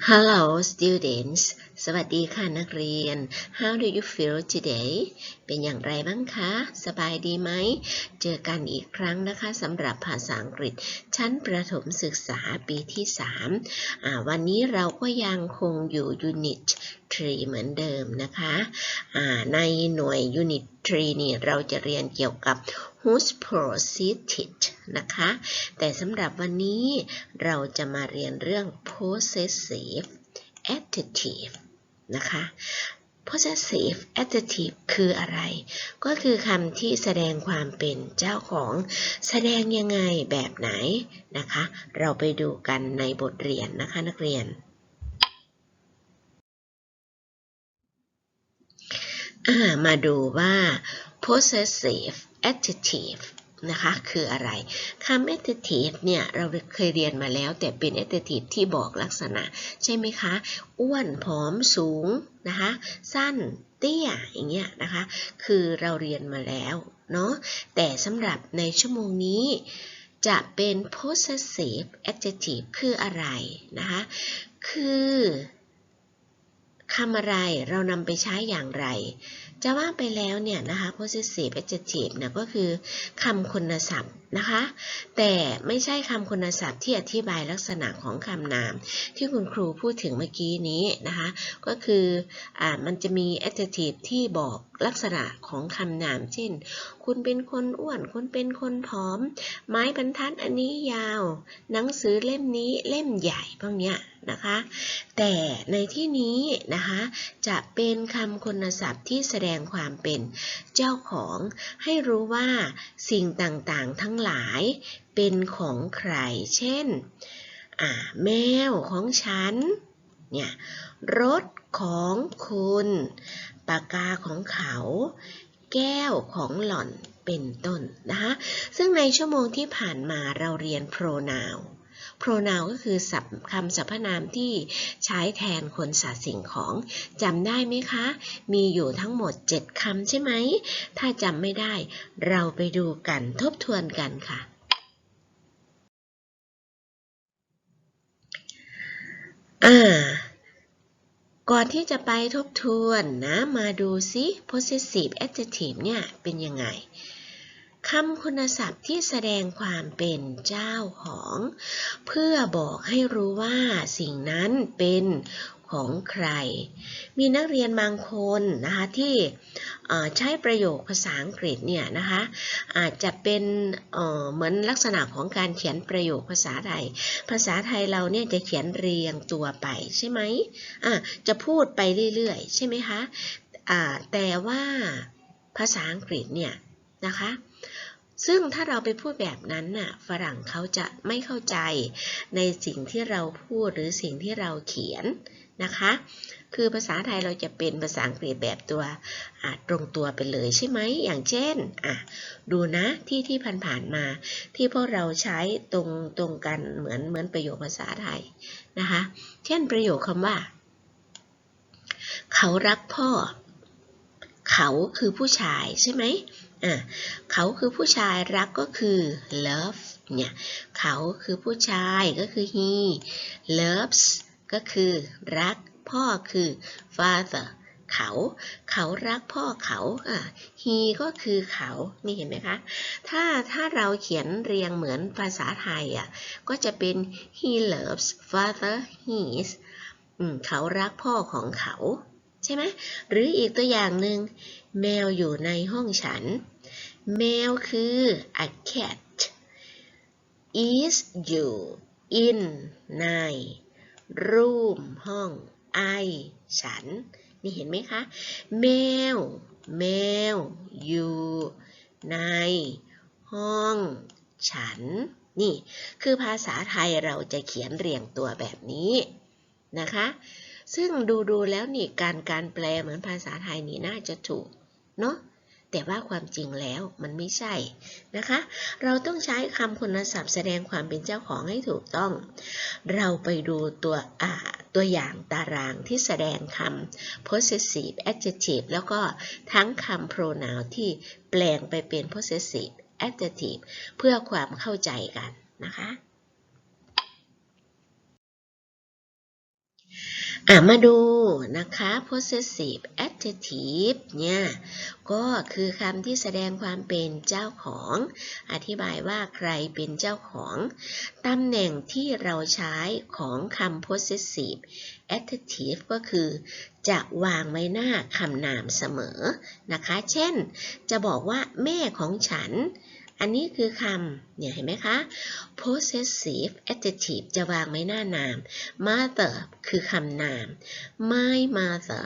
Hello students สวัสดีค่ะนักเรียน How do you feel today เป็นอย่างไรบ้างคะ สบายดีไหม เจอกันอีกครั้งนะคะสำหรับภาษาอังกฤษ ชั้นประถมศึกษาปีที่3าวันนี้เราก็ยังคงอยู่ Unit 3 เหมือนเดิมนะคะในหน่วย Unit 3นี่เราจะเรียนเกี่ยวกับ who's proceeded นะคะ แต่สำหรับวันนี้เราจะมาเรียนเรื่อง possessive adjective นะคะ possessive adjective คืออะไร ก็คือคำที่แสดงความเป็นเจ้าของ แสดงยังไงแบบไหนนะคะ เราไปดูกันในบทเรียนนะคะนักเรียนมาดูว่า possessive adjective นะคะ คืออะไรคำ adjective เนี่ยเราเคยเรียนมาแล้ว แต่เป็น adjective ที่บอกลักษณะ ใช่ไหมคะ อ้วนผอมสูงนะคะ สั้นเตี้ยอย่างเงี้ยนะคะ คือเราเรียนมาแล้วเนาะแต่สำหรับในชั่วโมงนี้จะเป็น possessive adjective คืออะไรนะคะ คือ คำอะไรเรานำไปใช้อย่างไร จะว่าไปแล้วเนี่ยนะคะ possessive adjective นะก็คือคำคุณศัพท์นะคะ แต่ไม่ใช่คำคุณศัพท์ที่อธิบายลักษณะของคำนาม ที่คุณครูพูดถึงเมื่อกี้นี้นะคะ ก็คืออมันจะมี adjective ที่บอกลักษณะของคำนาม เช่น คุณเป็นคนอ้วน คุณเป็นคนผอม ไม้บรรทัดอันนี้ยาว หนังสือเล่มนี้เล่มใหญ่พวกเนี้ย นะคะ แต่ในที่นี้นะคะ จะเป็นคำคุณศัพท์ที่แสดงความเป็นเจ้าของให้รู้ว่าสิ่งต่างๆทั้งหลายเป็นของใคร เช่น แมวของฉัน เนี่ย รถของคุณ ปากกาของเขา แก้วของหล่อนเป็นต้นนะคะ ซึ่งในชั่วโมงที่ผ่านมาเราเรียน pronoun pronoun ก็คือศัพท์คำสรรพนามที่ใช้แทนคนสัตว์สิ่งของจำได้ไหมคะ มีอยู่ทั้งหมด 7คำใช่ไหม ถ้าจำไม่ได้เราไปดูกันทบทวนกันค่ะ อ่าก่อนที่จะไปทบทวนนะ มาดูซิ possessive adjective เนี่ยเป็นยังไง คำคุณศัพท์ที่แสดงความเป็นเจ้าของ เพื่อบอกให้รู้ว่าสิ่งนั้นเป็นของใคร มีนักเรียนบางคนนะคะที่ใช้ประโยคภาษาอังกฤษเนี่ยนะคะอาจจะเป็นเหมือนลักษณะของการเขียนประโยคภาษาไทย ภาษาไทยเราเนี่ยจะเขียนเรียงตัวไปใช่ไหมะจะพูดไปเรื่อยๆ ใช่ไหมคะะแต่ว่าภาษาอังกฤษเนี่ยนะคะ ซึ่งถ้าเราไปพูดแบบนั้นน่ะฝรั่งเขาจะไม่เข้าใจในสิ่งที่เราพูดหรือสิ่งที่เราเขียนนะคะ คือภาษาไทยเราจะเป็นภาษาอังกฤษแบบตัวตรงตัวไปเลยใช่ไหม อย่างเช่นอะดูนะที่ที่ผ่านๆมา ที่พวกเราใช้ตรงตรงกันเหมือนเหมือนประโยคภาษาไทยนะคะ เช่นประโยคคำว่า เขารักพ่อ เขาคือผู้ชายใช่ไหม อะเขาคือผู้ชายรักก็คือ love เนี่ยเขาคือผู้ชายก็คือ he loves ก็คือรักพ่อคือ father เขา เขารักพ่อเขาอะ he ก็คือเขา นี่เห็นไหมคะ ถ้าถ้าเราเขียนเรียงเหมือนภาษาไทยอะ ก็จะเป็น he loves father his เขารักพ่อของเขา ใช่ไหม หรืออีกตัวอย่างหนึ่งแมวอยู่ในห้องฉัน แมวคือ a cat is you in ใน room ห้อง I ฉัน นี่เห็นไหมคะ แมว แมว อยู่ ใน ห้อง ฉัน นี่ คือภาษาไทยเราจะเขียนเรียงตัวแบบนี้นะคะ ซึ่งดูดูแล้วนี่การการแปลเหมือนภาษาไทยนี่น่าจะถูก เนาะ แต่ว่าความจริงแล้วมันไม่ใช่นะคะ เราต้องใช้คำคุณศัพท์แสดงความเป็นเจ้าของให้ถูกต้อง เราไปดูตัวตัวอย่างตารางที่แสดงคำ possessive adjective แล้วก็ทั้งคำ pronoun ที่แปลงไปเป็น possessive adjective เพื่อความเข้าใจกันนะคะ อะมาดูนะคะ possessive adjective เนี่ยก็คือคำที่แสดงความเป็นเจ้าของ อธิบายว่าใครเป็นเจ้าของตำแหน่งที่เราใช้ของคำ possessive adjective ก็คือ จะวางไว้หน้าคำนามเสมอนะคะ เช่น จะบอกว่าแม่ของฉัน อันนี้คือคำเนี่ยเห็นไหมคะ possessive adjective จะวางไว้หน้านาม mother คือคำนาม my mother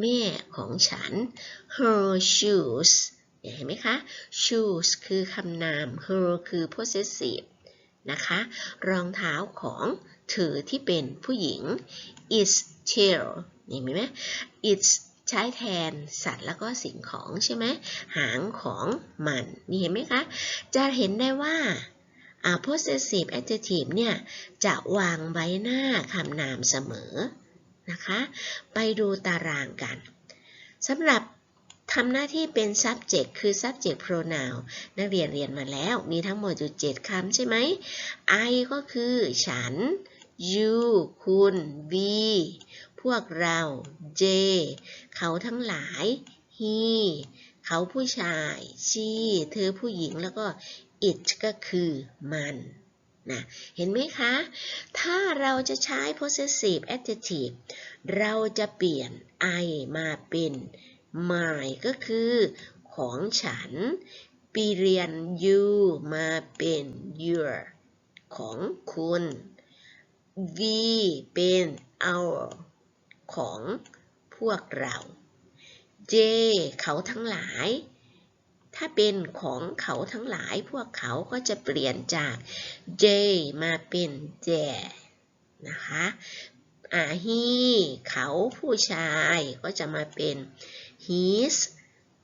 แม่ของฉัน her shoes เนี่ยเห็นไหมคะ shoes คือคำนาม her คือ possessive นะคะ รองเท้าของเธอที่เป็นผู้หญิง its tail นี่เห็นไหม its ใช้แทนสัตว์แล้วก็สิ่งของใช่ไหมหางของมัน นี่เห็นไหมคะ จะเห็นได้ว่าอ่า possessive adjective เนี่ย จะวางไว้หน้าคำนามเสมอนะคะ ไปดูตารางกันสำหรับทำหน้าที่เป็น subject คือ subject pronoun นักเรียนเรียนมาแล้ว มีทั้งหมดอยู่ 7คำใช่ไหม I ก็คือฉัน you คุณ we พวกเรา J เขาทั้งหลาย he เขาผู้ชาย she เธอผู้หญิงแล้วก็ it ก็คือมันนะเห็นไหมคะ ถ้าเราจะใช้ possessive adjective เราจะเปลี่ยน I มาเป็น my ก็คือของฉัน เปลี่ยน you มาเป็น your ของคุณ we เป็น our ของพวกเรา J เขาทั้งหลาย ถ้าเป็นของเขาทั้งหลายพวกเขาก็จะเปลี่ยนจาก J มาเป็น their นะคะอา he เขาผู้ชายก็จะมาเป็น his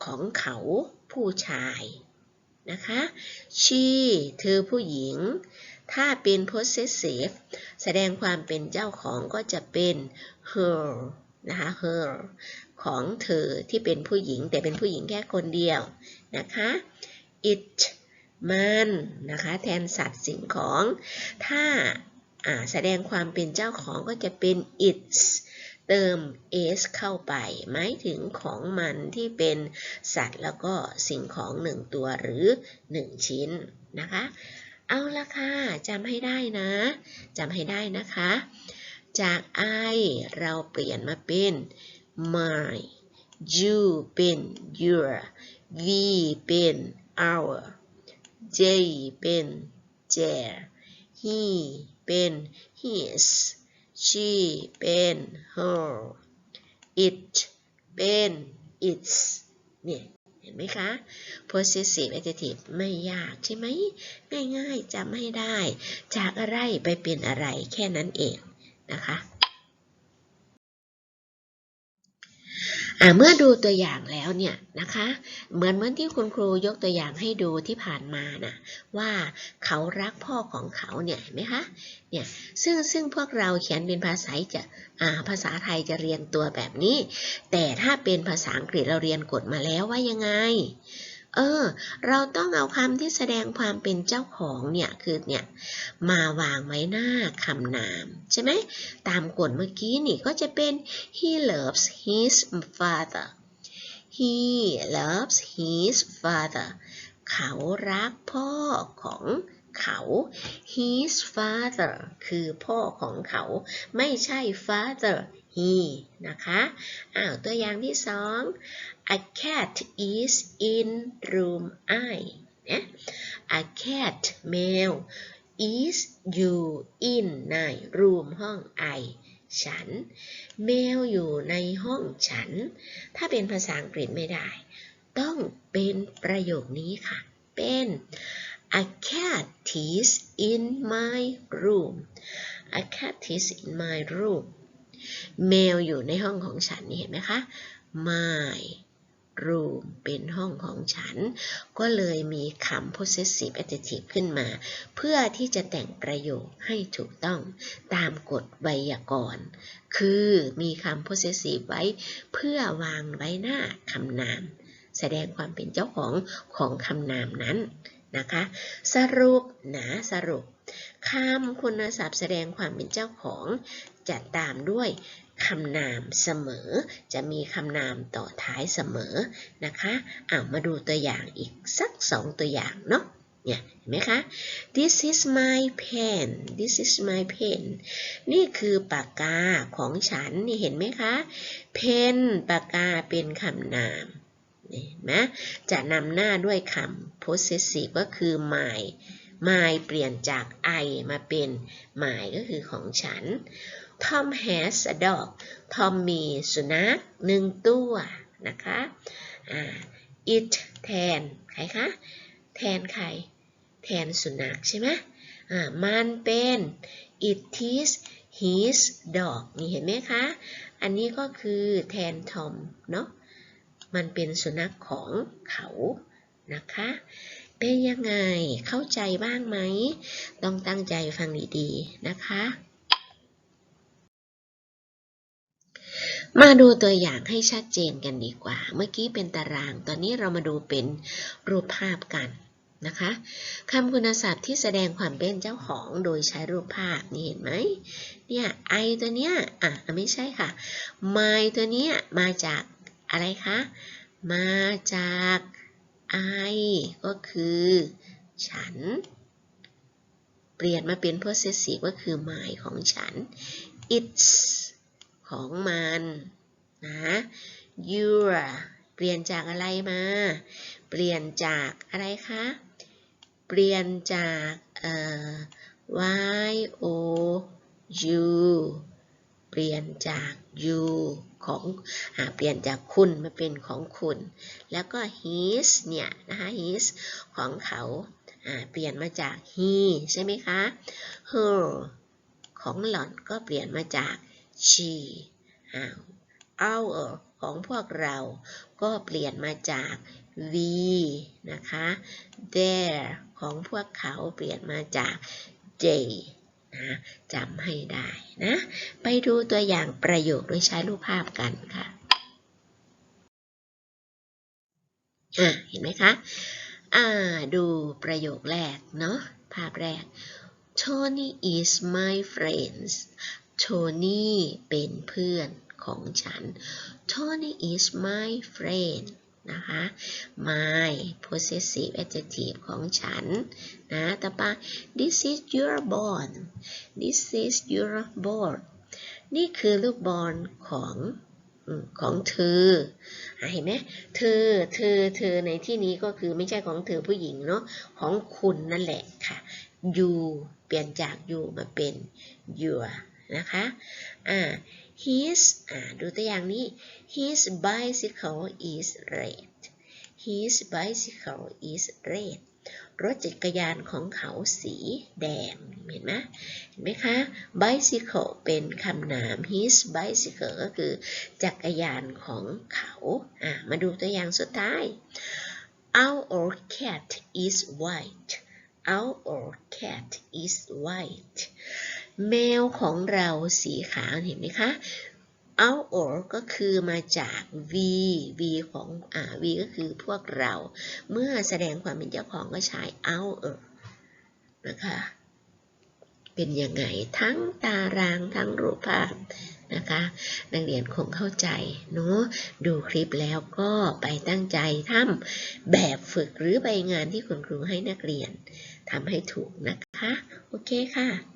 ของเขาผู้ชายนะคะ she เธอผู้หญิง ถ้าเป็น possessive แสดงความเป็นเจ้าของก็จะเป็น her นะคะ her ของเธอที่เป็นผู้หญิงแต่เป็นผู้หญิงแค่คนเดียวนะคะ it มันนะคะแทนสัตว์สิ่งของ ถ้าแสดงความเป็นเจ้าของก็จะเป็น its เติม s เข้าไป หมายถึงของมันที่เป็นสัตว์แล้วก็สิ่งของหนึ่งตัวหรือ1ชิ้นนะคะ เอาละค่ะจำให้ได้นะจำให้ได้นะคะ จาก I เราเปลี่ยนมาเป็น my you เป็น your we เป็น our j เป็น their he เป็น his she เป็น her it เป็น its เนี่ย เห็นไหมคะ possessive adjective ไม่ยากใช่ไหม ง่ายๆจำให้ได้ จากอะไรไปเป็นอะไรแค่นั้นเองนะคะ เมื่อดูตัวอย่างแล้วเนี่ยนะคะ เหมือนเหมือนที่คุณครูยกตัวอย่างให้ดูที่ผ่านมานะว่าเขารักพ่อของเขาเนี่ยเห็นไหมคะเนี่ยซึ่งซึ่งพวกเราเขียนเป็นภาษาจะภาษาไทยจะเรียงตัวแบบนี้ แต่ถ้าเป็นภาษาอังกฤษเราเรียนกฎมาแล้วว่ายังไง เออ เราต้องเอาคำที่แสดงความเป็นเจ้าของเนี่ยคือเนี่ยมาวางไว้หน้าคำนามใช่ไหมตามกฎเมื่อกี้นี่ก็จะเป็น he loves his father he loves his father เขารักพ่อของเขา his father คือพ่อของเขา ไม่ใช่ father he นะคะอ้าวตัวอย่างที่สอง a cat is in room I นะ a cat แมว is you in ใน room ห้อง I ฉัน แมวอยู่ในห้องฉัน ถ้าเป็นภาษาอังกฤษไม่ได้ ต้องเป็นประโยคนี้ค่ะ เป็น a cat is in my room a cat is in my room แมวอยู่ในห้องของฉันนี่เห็นไหมคะ my room เป็นห้องของฉัน ก็เลยมีคำ possessive adjective ขึ้นมา เพื่อที่จะแต่งประโยคให้ถูกต้องตามกฎไวยากรณ์ คือมีคำ possessive ไว้ เพื่อวางไว้หน้าคำนาม แสดงความเป็นเจ้าของของคำนามนั้นนะคะ สรุปนะสรุปคำคุณศัพท์แสดงความเป็นเจ้าของ จะตามด้วยคำนามเสมอ จะมีคำนามต่อท้ายเสมอนะคะอ่ามาดูตัวอย่างอีกสักสองตัวอย่างเนาะเนี่ยเห็นไหมคะ this is my pen this is my pen นี่คือปากกาของฉัน นี่เห็นไหมคะ pen ปากกาเป็นคำนามนี่เห็นไหมจะนำหน้าด้วยคำ possessive ก็คือ my my เปลี่ยนจาก I มาเป็น my ก็คือของฉัน Tom has a dog Tom มีสุนัขหนึ่งตัวนะคะอ่า it แทนใครคะ แทนใคร แทนสุนัขใช่ไหมอ่ามันเป็น it is his dog นี่เห็นไหมคะ อันนี้ก็คือแทนทอมเนาะ มันเป็นสุนัขของเขานะคะ เป็นยังไง เข้าใจบ้างไหม ต้องตั้งใจฟังดีๆนะคะ มาดูตัวอย่างให้ชัดเจนกันดีกว่า เมื่อกี้เป็นตาราง ตอนนี้เรามาดูเป็นรูปภาพกันนะคะคำคุณศัพท์ที่แสดงความเป็นเจ้าของโดยใช้รูปภาพนี่เห็นไหมเนี่ยไอตัวเนี้ยอะไม่ใช่ค่ะ my ตัวเนี้ยมาจากอะไรคะ มาจาก I ก็คือ ฉัน เปลี่ยนมาเป็น possessive ก็คือ my ของฉัน it's ของมันนะ your เปลี่ยนจากอะไรมา เปลี่ยนจากอะไรคะ เปลี่ยนจากเอ่อ y o u เปลี่ยนจาก you ของอเปลี่ยนจากคุณมาเป็นของคุณ แล้วก็ his เนี่ยนะคะ his ของเขาเปลี่ยนมาจาก he ใช่ไหมคะ her ของหล่อนก็เปลี่ยนมาจาก she อ้าว our ของพวกเรา ก็เปลี่ยนมาจาก we นะคะ their ของพวกเขาเปลี่ยนมาจาก they นะจำให้ได้นะ ไปดูตัวอย่างประโยคโดยใช้รูปภาพกันค่ะอะเห็นไหมคะ อ่า ดูประโยคแรกเนาะภาพแรก Tony is my friend Tony เป็นเพื่อนของฉัน Tony is my friend นะคะ my possessive adjective ของฉัน นะ ต่อไป this is your ball this is your ball นี่คือลูกบอลของของเธอ เห็นไหมเธอ เธอ เธอ ในที่นี้ก็คือไม่ใช่ของเธอผู้หญิงเนาะ ของคุณนั่นแหละค่ะ you เปลี่ยนจาก you มาเป็น your นะคะอ่า his อ่าดูตัวอย่างนี้ his bicycle is red his bicycle is red รถจักรยานของเขาสีแดง เห็นไหมเห็นไหมคะ bicycle เป็นคำนาม his bicycle ก็คือจักรยานของเขาอ่ามาดูตัวอย่างสุดท้าย our cat is white our cat is white แมวของเราสีขาวเห็นไหมคะ our ก็คือมาจาก v v ของอ่า v ก็คือพวกเรา เมื่อแสดงความเป็นเจ้าของก็ใช้ our นะคะ เป็นยังไงทั้งตารางทั้งรูปภาพนะคะนักเรียนคงเข้าใจเนาะดูคลิปแล้วก็ไปตั้งใจทำแบบฝึกหรือใบงานที่คุณครูให้นักเรียนทำให้ถูกนะคะ โอเคค่ะ